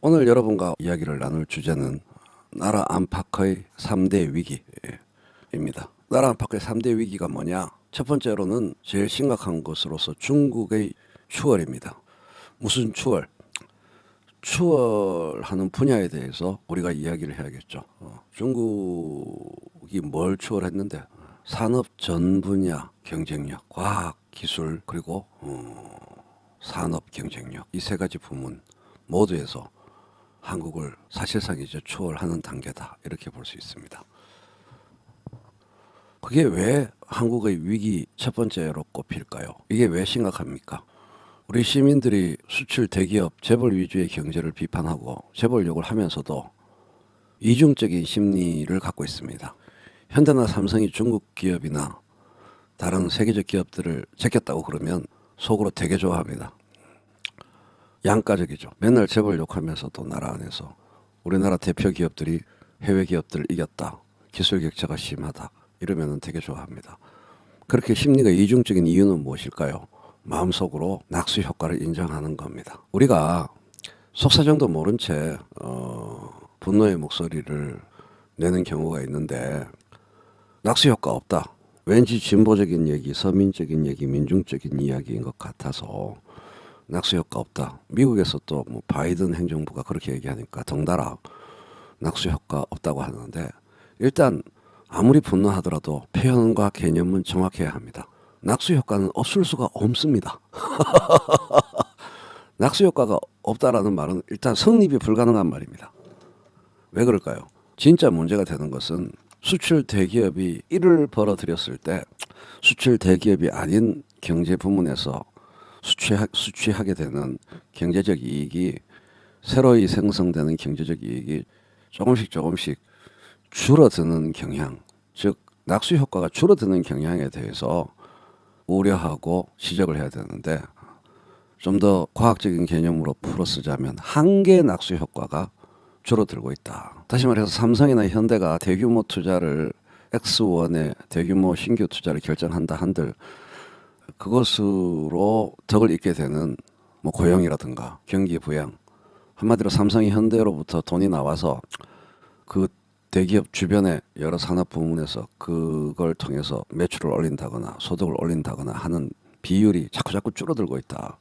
오늘 여러분과 이야기를 나눌 주제는 나라 안팎의 3대 위기입니다. 나라 안팎의 3대 위기가 뭐냐? 첫 번째로는 제일 심각한 것으로서 중국의 추월입니다. 무슨 추월? 추월하는 분야에 대해서 우리가 이야기를 해야겠죠. 어, 중국이 뭘 추월했는데 산업 전 분야 경쟁력, 과학 기술 그리고 어, 산업 경쟁력 이 세 가지 부문 모두에서 한국을 사실상 이제 추월하는 단계다 이렇게 볼 수 있습니다. 그게 왜 한국의 위기 첫 번째로 꼽힐까요? 이게 왜 심각합니까? 우리 시민들이 수출 대기업 재벌 위주의 경제를 비판하고 재벌 욕을 하면서도 이중적인 심리를 갖고 있습니다. 현대나 삼성이 중국 기업이나 다른 세계적 기업들을 제꼈다고 그러면 속으로 되게 좋아합니다. 양가적이죠. 맨날 재벌 욕하면서도 나라 안에서 우리나라 대표 기업들이 해외 기업들을 이겼다. 기술 격차가 심하다. 이러면은 되게 좋아합니다. 그렇게 심리가 이중적인 이유는 무엇일까요? 마음속으로 낙수 효과를 인정하는 겁니다. 우리가 속사정도 모른 채 어, 분노의 목소리를 내는 경우가 있는데 낙수 효과 없다. 왠지 진보적인 얘기, 서민적인 얘기, 민중적인 이야기인 것 같아서 낙수 효과 없다. 미국에서 또 뭐 바이든 행정부가 그렇게 얘기하니까 덩달아 낙수 효과 없다고 하는데 일단 아무리 분노하더라도 표현과 개념은 정확해야 합니다. 낙수 효과는 없을 수가 없습니다. 낙수 효과가 없다라는 말은 일단 성립이 불가능한 말입니다. 왜 그럴까요? 진짜 문제가 되는 것은 수출 대기업이 일을 벌어들였을 때 수출 대기업이 아닌 경제 부문에서 수취하, 수취하게 되는 경제적 이익이 새로이 생성되는 경제적 이익이 조금씩 조금씩 줄어드는 경향, 즉 낙수 효과가 줄어드는 경향에 대해서 우려하고 지적을 해야 되는데 좀 더 과학적인 개념으로 풀어 쓰자면 한계 낙수 효과가 줄어들고 있다. 다시 말해서 삼성이나 현대가 대규모 투자를 X1에 대규모 신규 투자를 결정한다 한들 그것으로 덕을 잇게 되는 뭐 고용이라든가 경기 부양 한마디로 삼성이 현대로부터 돈이 나와서 그 대기업 주변의 여러 산업 부문에서 그걸 통해서 매출을 올린다거나 소득을 올린다거나 하는 비율이 자꾸 자꾸 줄어들고 있다.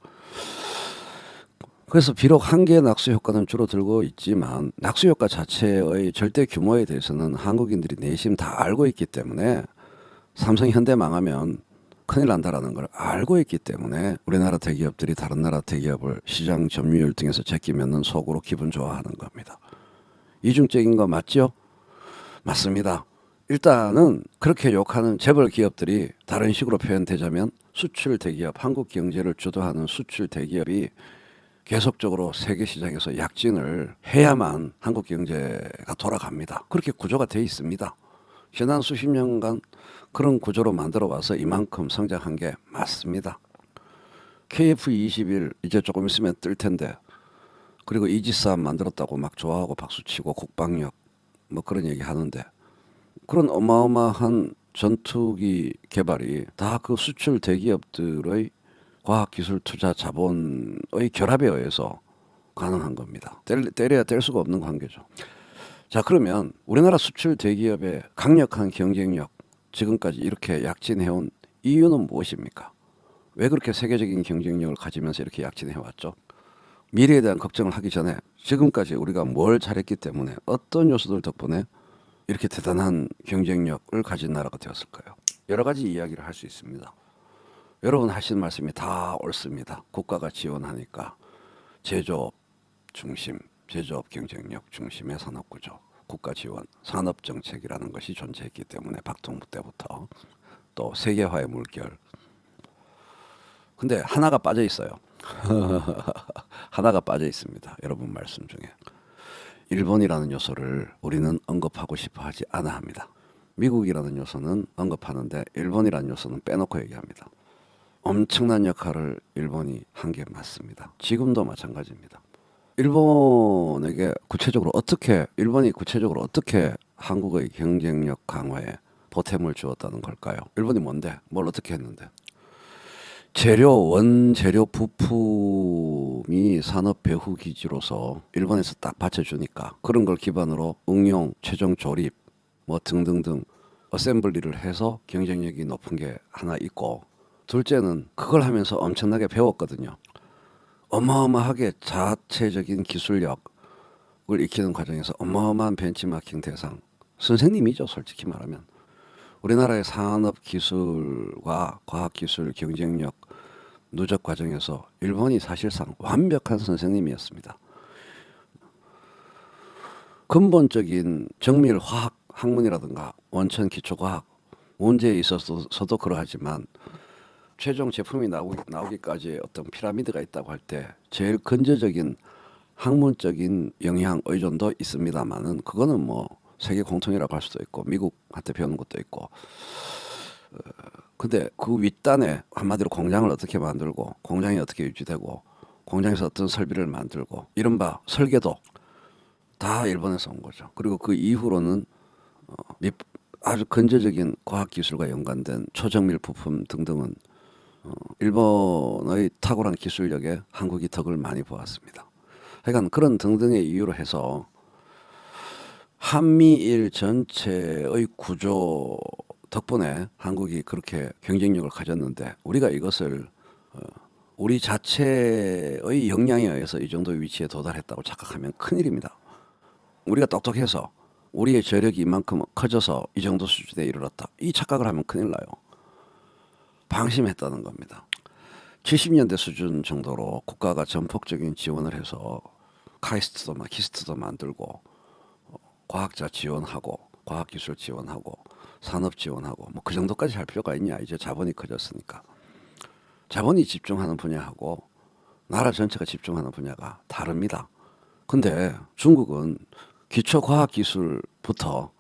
그래서 비록 한계의 낙수 효과는 줄어들고 있지만 낙수 효과 자체의 절대 규모에 대해서는 한국인들이 내심 다 알고 있기 때문에 삼성 현대 망하면 큰일 난다라는 걸 알고 있기 때문에 우리나라 대기업들이 다른 나라 대기업을 시장 점유율 등에서 제끼면은 속으로 기분 좋아하는 겁니다. 이중적인 거 맞죠? 맞습니다. 일단은 그렇게 욕하는 재벌 기업들이 다른 식으로 표현되자면 수출 대기업, 한국 경제를 주도하는 수출 대기업이 계속적으로 세계 시장에서 약진을 해야만 한국 경제가 돌아갑니다. 그렇게 구조가 돼 있습니다. 지난 수십 년간 그런 구조로 만들어 와서 이만큼 성장한 게 맞습니다. KF21 이제 조금 있으면 뜰 텐데 그리고 이지스함 만들었다고 막 좋아하고 박수치고 국방력 뭐 그런 얘기 하는데 그런 어마어마한 전투기 개발이 다 그 수출 대기업들의 과학기술 투자 자본의 결합에 의해서 가능한 겁니다. 때, 때려야 뗄 수가 없는 관계죠. 자 그러면 우리나라 수출 대기업의 강력한 경쟁력 지금까지 이렇게 약진해온 이유는 무엇입니까? 왜 그렇게 세계적인 경쟁력을 가지면서 이렇게 약진해왔죠? 미래에 대한 걱정을 하기 전에 지금까지 우리가 뭘 잘했기 때문에 어떤 요소들 덕분에 이렇게 대단한 경쟁력을 가진 나라가 되었을까요? 여러 가지 이야기를 할 수 있습니다. 여러분 하신 말씀이 다 옳습니다. 국가가 지원하니까 제조업 중심, 제조업 경쟁력 중심의 산업 구조, 국가 지원, 산업 정책이라는 것이 존재했기 때문에 박통부 때부터 또 세계화의 물결. 근데 하나가 빠져 있어요. 하나가 빠져 있습니다. 여러분 말씀 중에. 일본이라는 요소를 우리는 언급하고 싶어 하지 않아 합니다. 미국이라는 요소는 언급하는데 일본이라는 요소는 빼놓고 얘기합니다. 엄청난 역할을 일본이 한 게 맞습니다. 지금도 마찬가지입니다. 일본에게 구체적으로 어떻게 일본이 구체적으로 어떻게 한국의 경쟁력 강화에 보탬을 주었다는 걸까요? 일본이 뭔데? 뭘 어떻게 했는데? 재료 원재료 부품이 산업 배후 기지로서 일본에서 딱 받쳐주니까 그런 걸 기반으로 응용, 최종 조립 뭐 등등등 어셈블리를 해서 경쟁력이 높은 게 하나 있고 둘째는 그걸 하면서 엄청나게 배웠거든요. 어마어마하게 자체적인 기술력을 익히는 과정에서 어마어마한 벤치마킹 대상 선생님이죠, 솔직히 말하면. 우리나라의 산업 기술과 과학 기술 경쟁력 누적 과정에서 일본이 사실상 완벽한 선생님이었습니다. 근본적인 정밀 화학 학문이라든가 원천 기초 과학 문제에 있어서도 그러하지만 최종 제품이 나오기, 나오기까지의 어떤 피라미드가 있다고 할 때 제일 근저적인 학문적인 영향 의존도 있습니다만은 그거는 뭐 세계 공통이라고 할 수도 있고 미국한테 배우는 것도 있고 어, 근데 그 윗단에 한마디로 공장을 어떻게 만들고 공장이 어떻게 유지되고 공장에서 어떤 설비를 만들고 이른바 설계도 다 일본에서 온 거죠. 그리고 그 이후로는 어, 밑- 아주 근저적인 과학 기술과 연관된 초정밀 부품 등등은 어, 일본의 탁월한 기술력에 한국이 덕을 많이 보았습니다. 하여간 그런 등등의 이유로 해서 한미일 전체의 구조 덕분에 한국이 그렇게 경쟁력을 가졌는데 우리가 이것을 어, 우리 자체의 역량에 의해서 이 정도 위치에 도달했다고 착각하면 큰일입니다. 우리가 똑똑해서 우리의 저력이 이만큼 커져서 이 정도 수준에 이르렀다. 이 착각을 하면 큰일 나요. 방심했다는 겁니다. 70년대 수준 정도로 국가가 전폭적인 지원을 해서 카이스트도 막 키스트도 만들고 어, 과학자 지원하고 과학기술 지원하고 산업 지원하고 뭐 그 정도까지 할 필요가 있냐 이제 자본이 커졌으니까 자본이 집중하는 분야하고 나라 전체가 집중하는 분야가 다릅니다. 근데 중국은 기초 과학 기술부터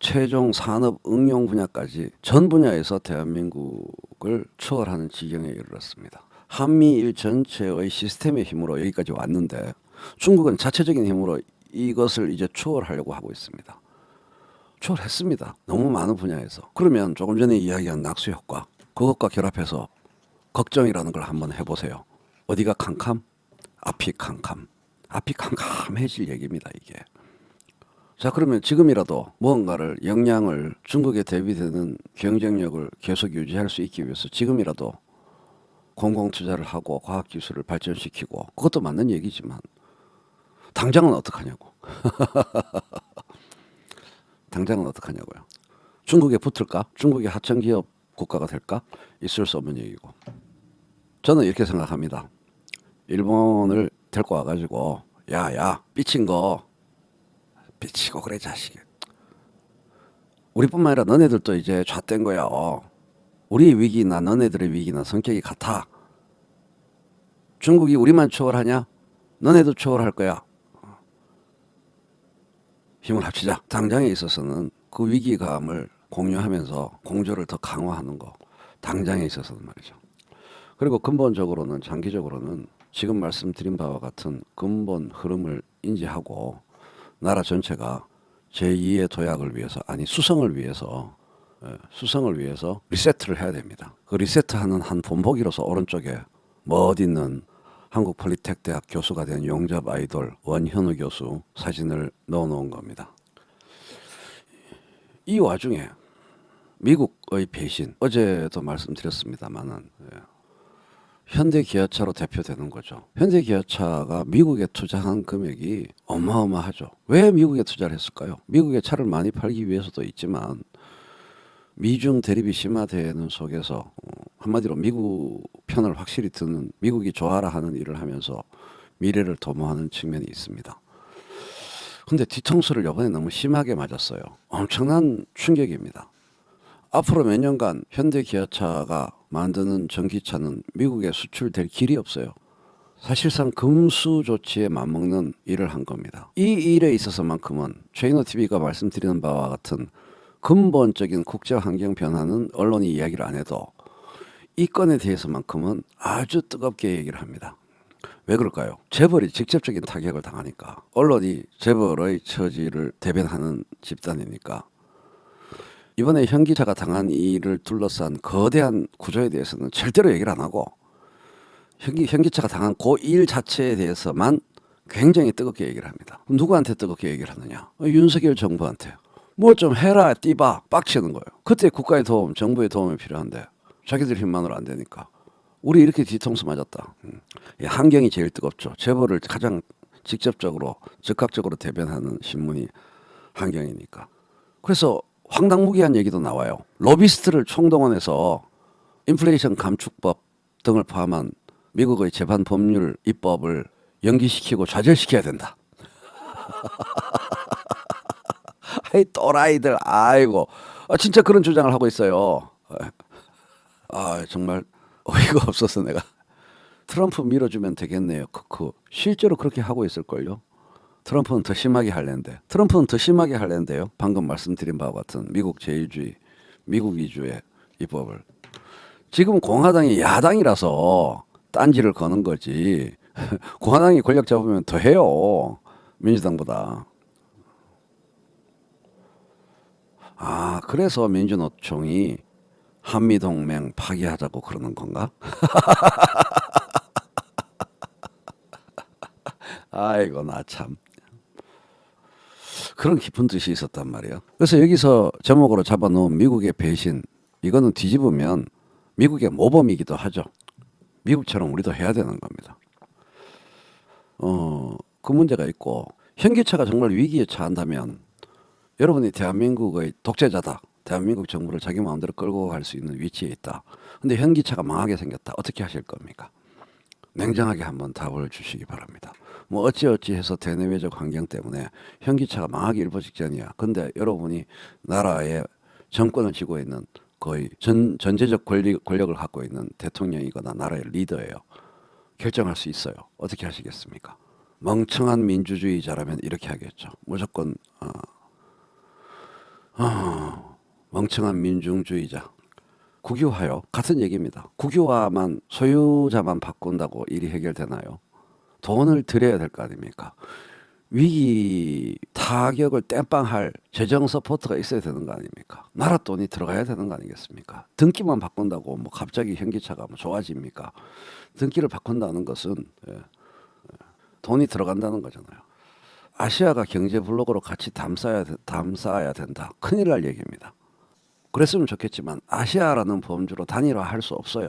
최종 산업 응용 분야까지 전 분야에서 대한민국을 추월하는 지경에 이르렀습니다. 한미일 전체의 시스템의 힘으로 여기까지 왔는데 중국은 자체적인 힘으로 이것을 이제 추월하려고 하고 있습니다. 추월했습니다. 너무 많은 분야에서. 그러면 조금 전에 이야기한 낙수 효과 그것과 결합해서 걱정이라는 걸 한번 해보세요. 어디가 캄캄? 앞이 캄캄. 앞이 캄캄해질 얘기입니다. 이게. 자 그러면 지금이라도 무언가를 역량을 중국에 대비되는 경쟁력을 계속 유지할 수 있기 위해서 지금이라도 공공 투자를 하고 과학 기술을 발전시키고 그것도 맞는 얘기지만 당장은 어떡하냐고. 당장은 어떡하냐고요. 중국에 붙을까? 중국의 하청 기업 국가가 될까? 있을 수 없는 얘기고. 저는 이렇게 생각합니다. 일본을 데리고 와가지고 야야 삐친 거 삐치고 그래 자식이. 우리뿐만 아니라 너네들도 이제 잣된 거야. 우리의 위기나 너네들의 위기나 성격이 같아. 중국이 우리만 추월하냐? 너네도 추월할 거야. 힘을 합치자. 당장에 있어서는 그 위기감을 공유하면서 공조를 더 강화하는 거. 당장에 있어서는 말이죠. 그리고 근본적으로는 장기적으로는 지금 말씀드린 바와 같은 근본 흐름을 인지하고 나라 전체가 제2의 도약을 위해서 아니 수성을 위해서 예, 수성을 위해서 리세트를 해야 됩니다. 그 리세트하는 한 본보기로서 오른쪽에 멋 있는 한국 폴리텍 대학 교수가 된 용접 아이돌 원현우 교수 사진을 넣어놓은 겁니다. 이 와중에 미국의 배신 어제도 말씀드렸습니다만은 예, 현대기아차로 대표되는 거죠. 현대기아차가 미국에 투자한 금액이 어마어마하죠. 왜 미국에 투자를 했을까요? 미국에 차를 많이 팔기 위해서도 있지만 미중 대립이 심화되는 속에서 어, 한마디로 미국 편을 확실히 드는 미국이 좋아라 하는 일을 하면서 미래를 도모하는 측면이 있습니다. 근데 뒤통수를 이번에 너무 심하게 맞았어요. 엄청난 충격입니다. 앞으로 몇 년간 현대 기아차가 만드는 전기차는 미국에 수출될 길이 없어요. 사실상 금수 조치에 맞먹는 일을 한 겁니다. 이 일에 있어서만큼은 최인호 TV가 말씀드리는 바와 같은 근본적인 국제 환경 변화는 언론이 이야기를 안 해도 이 건에 대해서만큼은 아주 뜨겁게 얘기를 합니다. 왜 그럴까요? 재벌이 직접적인 타격을 당하니까 언론이 재벌의 처지를 대변하는 집단이니까 이번에 현기차가 당한 이 일을 둘러싼 거대한 구조에 대해서는 절대로 얘기를 안 하고 현기, 현기차가 당한 그 일 자체에 대해서만 굉장히 뜨겁게 얘기를 합니다. 누구한테 뜨겁게 얘기를 하느냐? 어, 윤석열 정부한테. 뭐 좀 해라, 띠바, 빡치는 거예요. 그때 국가의 도움, 정부의 도움이 필요한데 자기들 힘만으로 안 되니까. 우리 이렇게 뒤통수 맞았다. 음. 이 한경이 제일 뜨겁죠. 재벌을 가장 직접적으로, 즉각적으로 대변하는 신문이 한경이니까. 그래서 황당무계한 얘기도 나와요. 로비스트를 총동원해서 인플레이션 감축법 등을 포함한 미국의 재반 법률 입법을 연기시키고 좌절시켜야 된다. 아이 또라이들 아이고 아, 진짜 그런 주장을 하고 있어요. 아 정말 어이가 없어서 내가 트럼프 밀어주면 되겠네요. 크크 실제로 그렇게 하고 있을걸요. 트럼프는 더 심하게 할랜데 트럼프는 더 심하게 할랜데요. 방금 말씀드린 바와 같은 미국 제일주의, 미국 위주의 입법을 지금 공화당이 야당이라서 딴지를 거는 거지. 공화당이 권력 잡으면 더 해요. 민주당보다. 아, 그래서 민주노총이 한미동맹 파기하자고 그러는 건가? 아이고, 나 참. 그런 깊은 뜻이 있었단 말이에요. 그래서 여기서 제목으로 잡아놓은 미국의 배신, 이거는 뒤집으면 미국의 모범이기도 하죠. 미국처럼 우리도 해야 되는 겁니다. 어, 그 문제가 있고 현기차가 정말 위기에 처한다면 여러분이 대한민국의 독재자다. 대한민국 정부를 자기 마음대로 끌고 갈 수 있는 위치에 있다. 근데 현기차가 망하게 생겼다. 어떻게 하실 겁니까? 냉정하게 한번 답을 주시기 바랍니다. 뭐 어찌어찌 해서 대내외적 환경 때문에 현기차가 망하기 일보 직전이야. 근데 여러분이 나라의 정권을 쥐고 있는 거의 전, 전제적 권리, 권력을 갖고 있는 대통령이거나 나라의 리더예요. 결정할 수 있어요. 어떻게 하시겠습니까? 멍청한 민주주의자라면 이렇게 하겠죠. 무조건 어, 어, 멍청한 민중주의자. 국유화요. 같은 얘기입니다. 국유화만 소유자만 바꾼다고 일이 해결되나요? 돈을 들여야 될 거 아닙니까? 위기 타격을 땜빵할 재정 서포트가 있어야 되는 거 아닙니까? 나라 돈이 들어가야 되는 거 아니겠습니까? 등기만 바꾼다고 뭐 갑자기 현기차가 뭐 좋아집니까? 등기를 바꾼다는 것은 예, 예, 돈이 들어간다는 거잖아요. 아시아가 경제 블록으로 같이 담쌓아야 담쌓아야 된다. 큰일 날 얘기입니다. 그랬으면 좋겠지만 아시아라는 범주로 단일화할 수 없어요.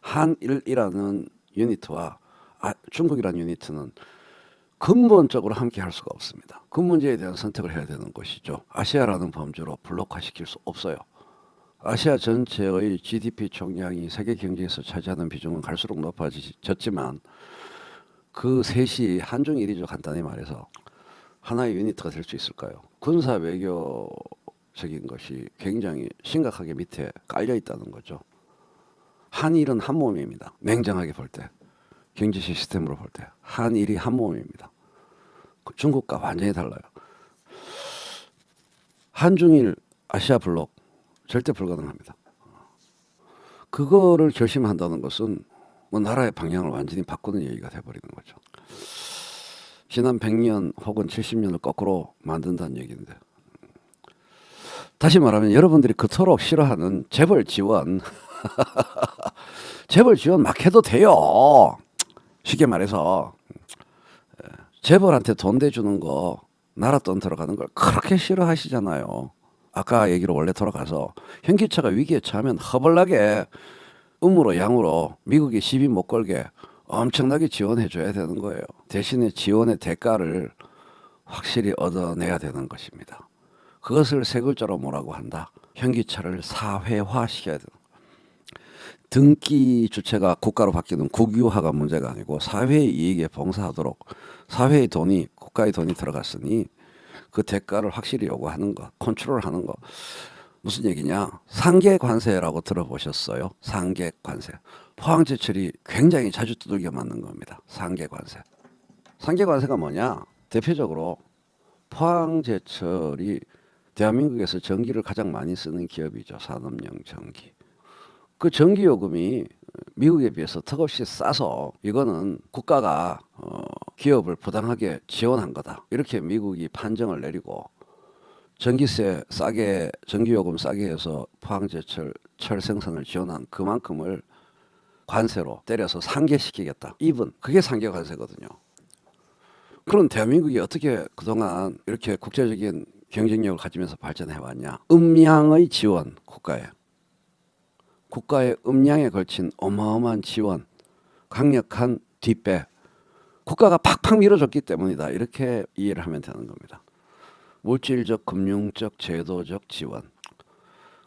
한일이라는 유니트와 아, 중국이라는 유니트는 근본적으로 함께 할 수가 없습니다. 그 문제에 대한 선택을 해야 되는 것이죠. 아시아라는 범주로 블록화시킬 수 없어요. 아시아 전체의 GDP 총량이 세계 경제에서 차지하는 비중은 갈수록 높아졌지만 그 셋이 한중 일이죠. 간단히 말해서 하나의 유니트가 될 수 있을까요? 군사 외교 적인 것이 굉장히 심각하게 밑에 깔려 있다는 거죠. 한일은 한 몸입니다. 냉정하게 볼 때. 경제 시스템으로 볼 때 한일이 한 몸입니다. 그 중국과 완전히 달라요. 한중일 아시아 블록 절대 불가능합니다. 그거를 결심한다는 것은 뭐 나라의 방향을 완전히 바꾸는 얘기가 돼버리는 거죠. 지난 100년 혹은 70년을 거꾸로 만든다는 얘기인데 다시 말하면 여러분들이 그토록 싫어하는 재벌 지원 재벌 지원 막 해도 돼요. 쉽게 말해서 재벌한테 돈 대주는 거 나라 돈 들어가는 걸 그렇게 싫어하시잖아요. 아까 얘기로 원래 돌아가서 현기차가 위기에 처하면 허벌나게 음으로 양으로 미국이 시비 못 걸게 엄청나게 지원해 줘야 되는 거예요. 대신에 지원의 대가를 확실히 얻어내야 되는 것입니다. 그것을 세 글자로 뭐라고 한다? 현기차를 사회화 시켜야 되는 등기 주체가 국가로 바뀌는 국유화가 문제가 아니고 사회의 이익에 봉사하도록 사회의 돈이 국가의 돈이 들어갔으니 그 대가를 확실히 요구하는 것, 컨트롤하는 것. 무슨 얘기냐? 상계 관세라고 들어보셨어요? 상계 관세. 포항 제철이 굉장히 자주 두들겨 맞는 겁니다. 상계 관세. 상계 관세가 뭐냐? 대표적으로 포항 제철이 대한민국에서 전기를 가장 많이 쓰는 기업이죠. 산업용 전기. 그 전기 요금이 미국에 비해서 턱없이 싸서 이거는 국가가 어, 기업을 부당하게 지원한 거다. 이렇게 미국이 판정을 내리고 전기세 싸게 전기요금 싸게 해서 포항제철 철 생산을 지원한 그만큼을 관세로 때려서 상계시키겠다. 이분 그게 상계 관세거든요. 그런 대한민국이 어떻게 그동안 이렇게 국제적인 경쟁력을 가지면서 발전해 왔냐? 음량의 지원 국가에 국가의 음량에 걸친 어마어마한 지원, 강력한 뒷배, 국가가 팍팍 밀어줬기 때문이다. 이렇게 이해를 하면 되는 겁니다. 물질적, 금융적, 제도적 지원.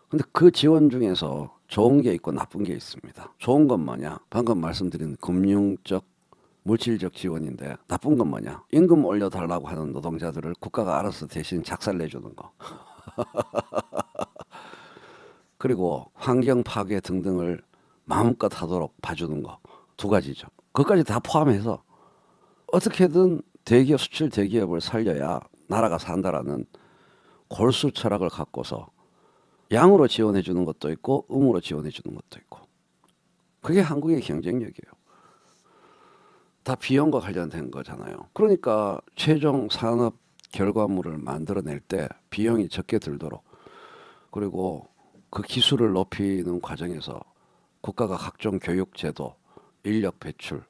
근데 그 지원 중에서 좋은 게 있고 나쁜 게 있습니다. 좋은 건 뭐냐? 방금 말씀드린 금융적, 물질적 지원인데 나쁜 건 뭐냐? 임금 올려달라고 하는 노동자들을 국가가 알아서 대신 작살내주는 거. 그리고 환경 파괴 등등을 마음껏 하도록 봐주는 거 두 가지죠. 그것까지 다 포함해서 어떻게든 대기업 수출 대기업을 살려야 나라가 산다라는 골수 철학을 갖고서 양으로 지원해 주는 것도 있고 음으로 지원해 주는 것도 있고 그게 한국의 경쟁력이에요. 다 비용과 관련된 거잖아요. 그러니까 최종 산업 결과물을 만들어낼 때 비용이 적게 들도록 그리고 그 기술을 높이는 과정에서 국가가 각종 교육 제도, 인력 배출,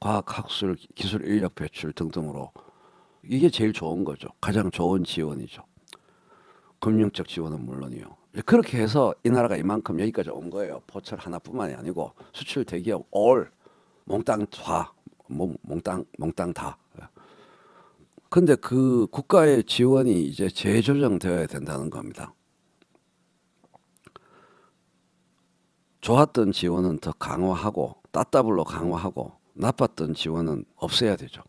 과학 학술 기술 인력 배출 등등으로 이게 제일 좋은 거죠. 가장 좋은 지원이죠. 금융적 지원은 물론이요. 그렇게 해서 이 나라가 이만큼 여기까지 온 거예요. 포철 하나뿐만이 아니고 수출 대기업 올 몽땅 다, 뭐 몽땅 몽땅 다. 근데 그 국가의 지원이 이제 재조정되어야 된다는 겁니다. 좋았던 지원은 더 강화하고 따따블로 강화하고 나빴던 지원은 없애야 되죠.